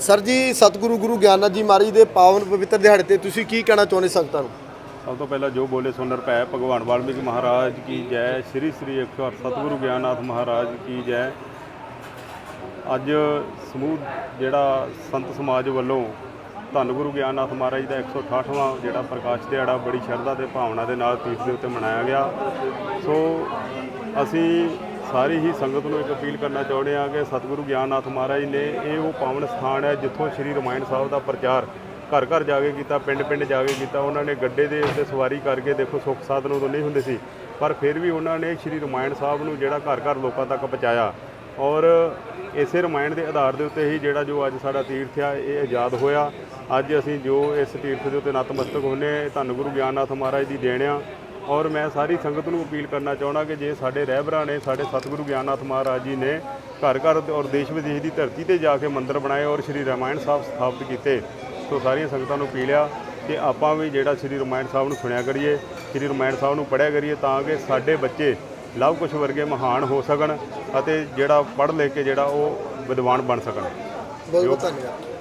Sir ਜੀ, ਸਤਿਗੁਰੂ ਗੁਰੂ ਗਿਆਨਨਾਥ ਜੀ ਮਹਾਰਾਜ ਦੇ ਪਾਵਨ ਪਵਿੱਤਰ ਦਿਹਾੜੇ ਤੇ ਤੁਸੀਂ ਕੀ ਕਹਿਣਾ ਚਾਹੁੰਦੇ ਸੰਗਤਾਂ ਨੂੰ? ਸਭ ਤੋਂ ਪਹਿਲਾਂ ਜੋ ਬੋਲੇ ਸੋ ਨਿਰਭੈ, ਭਗਵਾਨ ਵਾਲਮੀਕੀ ਮਹਾਰਾਜ ਕੀ ਜੈ, ਸ੍ਰੀ ਸ੍ਰੀ 108 ਸਤਿਗੁਰੂ ਗਿਆਨਨਾਥ ਮਹਾਰਾਜ ਕੀ ਜੈ। ਅੱਜ ਸਮੂਹ ਜਿਹੜਾ ਸੰਤ ਸਮਾਜ ਵੱਲੋਂ ਧੰਨ ਗੁਰੂ ਗਿਆਨਨਾਥ ਮਹਾਰਾਜ ਦਾ 168ਵਾਂ ਜਿਹੜਾ ਪ੍ਰਕਾਸ਼ ਦਿਹਾੜਾ ਬੜੀ ਸ਼ਰਧਾ ਤੇ ਭਾਵਨਾ ਦੇ ਨਾਲ ਤੀਰਥ ਦੇ ਉੱਤੇ ਮਨਾਇਆ ਗਿਆ। ਸੋ ਅਸੀਂ ਸਾਰੀ ਹੀ ਸੰਗਤ ਨੂੰ ਇੱਕ ਅਪੀਲ ਕਰਨਾ ਚਾਹੁੰਦੇ ਹਾਂ ਕਿ ਸਤਿਗੁਰੂ ਗਿਆਨਨਾਥ ਮਹਾਰਾਜ ਨੇ ਇਹ ਉਹ ਪਾਵਨ ਸਥਾਨ ਹੈ ਜਿੱਥੋਂ ਸ੍ਰੀ ਰਮਾਇਣ ਸਾਹਿਬ ਦਾ ਪ੍ਰਚਾਰ ਘਰ ਘਰ ਜਾ ਕੇ ਕੀਤਾ, ਪਿੰਡ ਪਿੰਡ ਜਾ ਕੇ ਕੀਤਾ। ਉਹਨਾਂ ਨੇ ਗੱਡੇ ਦੇ ਉੱਤੇ ਸਵਾਰੀ ਕਰਕੇ ਦੇਖੋ ਸੁੱਖ ਸਾਧਨ ਉਦੋਂ ਨਹੀਂ ਹੁੰਦੇ ਸੀ, ਪਰ ਫਿਰ ਵੀ ਉਹਨਾਂ ਨੇ ਸ੍ਰੀ ਰਮਾਇਣ ਸਾਹਿਬ ਨੂੰ ਜਿਹੜਾ ਘਰ ਘਰ ਲੋਕਾਂ ਤੱਕ ਪਹੁੰਚਾਇਆ। ਔਰ ਇਸੇ ਰਮਾਇਣ ਦੇ ਆਧਾਰ ਦੇ ਉੱਤੇ ਹੀ ਜਿਹੜਾ ਜੋ ਅੱਜ ਸਾਡਾ ਤੀਰਥ ਆ, ਇਹ ਆਜ਼ਾਦ ਹੋਇਆ। ਅੱਜ ਅਸੀਂ ਜੋ ਇਸ ਤੀਰਥ ਦੇ ਉੱਤੇ ਨਤਮਸਤਕ ਹੁੰਨੇ ਧੰਨ ਗੁਰੂ ਗਿਆਨਨਾਥ ਮਹਾਰਾਜ ਦੀ ਦੇਣ ਆ। ਔਰ ਮੈਂ ਸਾਰੀ ਸੰਗਤ ਨੂੰ ਅਪੀਲ ਕਰਨਾ ਚਾਹੁੰਦਾ ਕਿ ਜੇ ਸਾਡੇ ਰਹਿਬਰਾਂ ਨੇ ਸਾਡੇ ਸਤਿਗੁਰੂ ਗਿਆਨਨਾਥ ਮਹਾਰਾਜ ਜੀ ਨੇ ਘਰ ਘਰ ਔਰ ਦੇਸ਼ ਵਿਦੇਸ਼ ਦੀ ਧਰਤੀ ਤੇ ਜਾ ਕੇ ਮੰਦਿਰ ਬਣਾਏ ਔਰ ਸ੍ਰੀ ਰਾਮਾਇਣ ਸਾਹਿਬ ਸਥਾਪਿਤ ਕੀਤੇ ਸੋ ਸਾਰੀਆਂ ਸੰਗਤਾਂ ਨੂੰ ਅਪੀਲ ਆ ਕਿ ਆਪਾਂ ਵੀ ਜਿਹੜਾ ਸ੍ਰੀ ਰਾਮਾਇਣ ਸਾਹਿਬ ਨੂੰ ਸੁਣਿਆ ਕਰੀਏ ਸ੍ਰੀ ਰਾਮਾਇਣ ਸਾਹਿਬ ਨੂੰ ਪੜ੍ਹਿਆ ਕਰੀਏ ਤਾਂ ਕਿ ਸਾਡੇ ਬੱਚੇ ਲਵ ਕੁਸ਼ ਵਰਗੇ ਮਹਾਨ ਹੋ ਸਕਣ ਅਤੇ ਜਿਹੜਾ ਪੜ੍ਹ ਲੈ ਕੇ ਜਿਹੜਾ ਉਹ ਵਿਦਵਾਨ ਬਣ ਸਕਣ। ਬਹੁਤ ਬਹੁਤ ਧੰਨਵਾਦ।